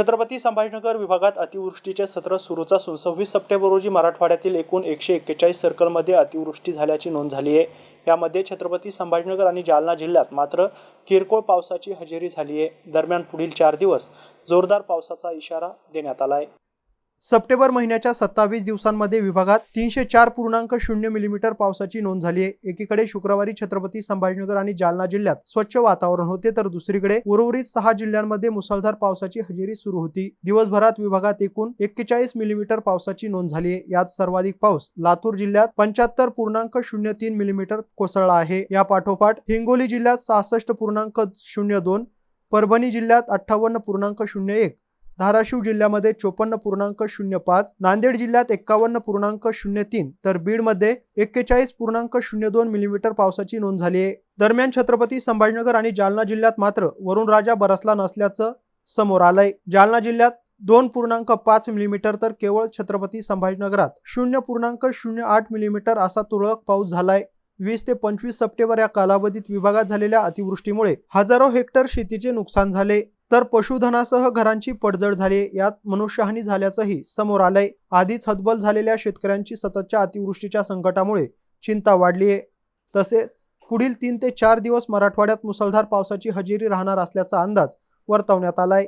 छत्रपती संभाजीनगर विभागात अतिवृष्टीचे सत्र सुरूच असून सव्वीस सप्टेंबर रोजी मराठवाड्यातील एकूण एकशे एक्केचाळीस सर्कलमध्ये अतिवृष्टी झाल्याची नोंद झाली आहे. यामध्ये छत्रपती संभाजीनगर आणि जालना जिल्ह्यात मात्र किरकोळ पावसाची हजेरी झाली आहे. दरम्यान पुढील चार दिवस जोरदार पावसाचा इशारा देण्यात आला आहे. सप्टेंबर महिन्याच्या सत्तावीस दिवसांमध्ये विभागात तीनशे चार पूर्णांक शून्य मिलीमीटर पावसाची नोंद झाली आहे. एकीकडे शुक्रवारी छत्रपती संभाजीनगर आणि जालना जिल्ह्यात स्वच्छ वातावरण होते तर दुसरीकडे उर्वरित सहा जिल्ह्यांमध्ये मुसळधार पावसाची हजेरी सुरू होती. दिवसभरात विभागात एकूण एक्केचाळीस मिलीमीटर पावसाची नोंद झाली आहे. यात सर्वाधिक पाऊस लातूर जिल्ह्यात पंच्याहत्तर पूर्णांक शून्य तीन मिलीमीटर कोसळला आहे. या पाठोपाठ हिंगोली जिल्ह्यात सहासष्ट पूर्णांक शून्य दोन परभणी जिल्ह्यात अठ्ठावन्न पूर्णांक शून्य एक धाराशिव जिल्ह्यामध्ये चोपन्न पूर्णांक शून्य पाच नांदेड जिल्ह्यात एक्कावन्न पूर्णांक शून्य तीन तर बीडमध्ये एक्केचाळीस पूर्णांक शून्य दोन मिलीमीटर पावसाची नोंद झाली आहे. दरम्यान छत्रपती संभाजीनगर आणि जालना जिल्ह्यात मात्र वरुणराजा बरसला नसल्याचं समोर आलंय. जालना जिल्ह्यात दोन पूर्णांक पाच मिलीमीटर तर केवळ छत्रपती संभाजीनगरात शून्य पूर्णांक शून्य आठ मिलीमीटर असा तुरळक पाऊस झालाय. वीस ते पंचवीस सप्टेंबर या कालावधीत विभागात झालेल्या अतिवृष्टीमुळे हजारो हेक्टर शेतीचे नुकसान झाले. तर पशुधनासह घरांची पडझड झाली. यात मनुष्यहानी झाल्याचंही समोर आलंय. आधीच हतबल झालेल्या शेतकऱ्यांची सततच्या अतिवृष्टीच्या संकटामुळे चिंता वाढली आहे. तसेच पुढील तीन ते चार दिवस मराठवाड्यात मुसळधार पावसाची हजेरी राहणार असल्याचा अंदाज वर्तवण्यात आलाय.